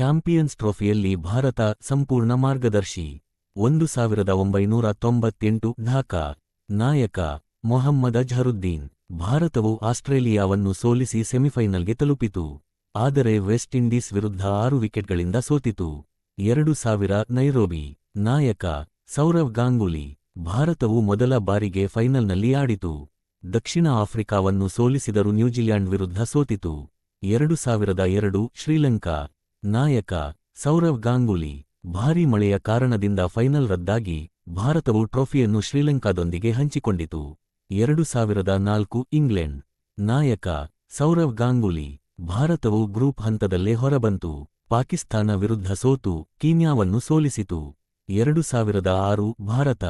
Champions ಟ್ರೋಫಿಯಲ್ಲಿ Bharat ಸಂಪೂರ್ಣ ಮಾರ್ಗದರ್ಶಿ. ಒಂದು ಸಾವಿರದ ಒಂಬೈನೂರ ತೊಂಬತ್ತೆಂಟು ಢಾಕಾ. ನಾಯಕ ಮೊಹಮ್ಮದ್ ಅಜರುದ್ದೀನ್ ಭಾರತವು ಆಸ್ಟ್ರೇಲಿಯಾವನ್ನು ಸೋಲಿಸಿ ಸೆಮಿಫೈನಲ್ಗೆ ತಲುಪಿತು. ಆದರೆ ವೆಸ್ಟ್ ಇಂಡೀಸ್ ವಿರುದ್ಧ ಆರು ವಿಕೆಟ್ಗಳಿಂದ ಸೋತಿತು. ಎರಡು ಸಾವಿರ ನೈರೋಬಿ ನಾಯಕ ಸೌರವ್ ಗಾಂಗುಲಿ ಭಾರತವು ಮೊದಲ ಬಾರಿಗೆ ಫೈನಲ್ನಲ್ಲಿ ಆಡಿತು. ದಕ್ಷಿಣ ಆಫ್ರಿಕಾವನ್ನು ಸೋಲಿಸಿದರೂ ನ್ಯೂಜಿಲ್ಯಾಂಡ್ ವಿರುದ್ಧ ಸೋತಿತು. ಎರಡು ಸಾವಿರದ ಎರಡು ಶ್ರೀಲಂಕಾ ನಾಯಕ ಸೌರವ್ ಗಾಂಗೂಲಿ ಭಾರೀ ಮಳೆಯ ಕಾರಣದಿಂದ ಫೈನಲ್ ರದ್ದಾಗಿ ಭಾರತವು ಟ್ರೋಫಿಯನ್ನು ಶ್ರೀಲಂಕಾದೊಂದಿಗೆ ಹಂಚಿಕೊಂಡಿತು. ಎರಡು ಸಾವಿರದ ನಾಲ್ಕು ಇಂಗ್ಲೆಂಡ್ ನಾಯಕ ಸೌರವ್ ಗಾಂಗೂಲಿ ಭಾರತವು ಗ್ರೂಪ್ ಹಂತದಲ್ಲೇ ಹೊರಬಂತು. ಪಾಕಿಸ್ತಾನ ವಿರುದ್ಧ ಸೋತು, ಕೀನ್ಯಾವನ್ನು ಸೋಲಿಸಿತು. ಎರಡು ಸಾವಿರದ ಆರು ಭಾರತ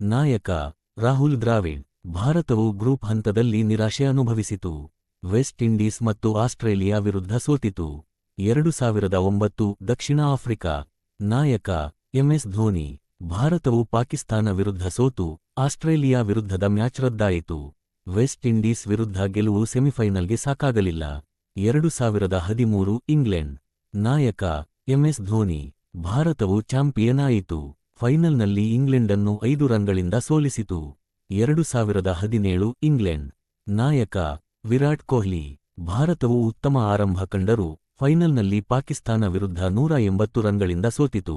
ನಾಯಕ ರಾಹುಲ್ ದ್ರಾವಿಡ್ ಭಾರತವು ಗ್ರೂಪ್ ಹಂತದಲ್ಲಿ ನಿರಾಶೆ ಅನುಭವಿಸಿತು. ವೆಸ್ಟ್ ಇಂಡೀಸ್ ಮತ್ತು ಆಸ್ಟ್ರೇಲಿಯಾ ವಿರುದ್ಧ ಸೋತಿತು. ಎರಡು ಸಾವಿರದ ಒಂಬತ್ತು ದಕ್ಷಿಣ ಆಫ್ರಿಕಾ ನಾಯಕ ಎಂಎಸ್ ಧೋನಿ ಭಾರತವು ಪಾಕಿಸ್ತಾನ ವಿರುದ್ಧ ಸೋತು, ಆಸ್ಟ್ರೇಲಿಯಾ ವಿರುದ್ಧದ ಮ್ಯಾಚ್ ರದ್ದಾಯಿತು. ವೆಸ್ಟ್ ಇಂಡೀಸ್ ವಿರುದ್ಧ ಗೆಲುವು ಸೆಮಿಫೈನಲ್ಗೆ ಸಾಕಾಗಲಿಲ್ಲ. ಎರಡು ಸಾವಿರದ ಹದಿಮೂರು ಇಂಗ್ಲೆಂಡ್ ನಾಯಕ ಎಂಎಸ್ ಧೋನಿ ಭಾರತವು ಚಾಂಪಿಯನ್ ಆಯಿತು ಫೈನಲ್ನಲ್ಲಿ ಇಂಗ್ಲೆಂಡನ್ನು ಐದು ರನ್ಗಳಿಂದ ಸೋಲಿಸಿತು. ಎರಡು ಸಾವಿರದ ಹದಿನೇಳು ಇಂಗ್ಲೆಂಡ್ ನಾಯಕ ವಿರಾಟ್ ಕೊಹ್ಲಿ ಭಾರತವು ಉತ್ತಮ ಆರಂಭ ಕಂಡರೂ. ಫೈನಲ್ನಲ್ಲಿ ಪಾಕಿಸ್ತಾನ ವಿರುದ್ಧ ನೂರ ಎಂಬತ್ತು ರನ್ಗಳಿಂದ ಸೋತಿತು.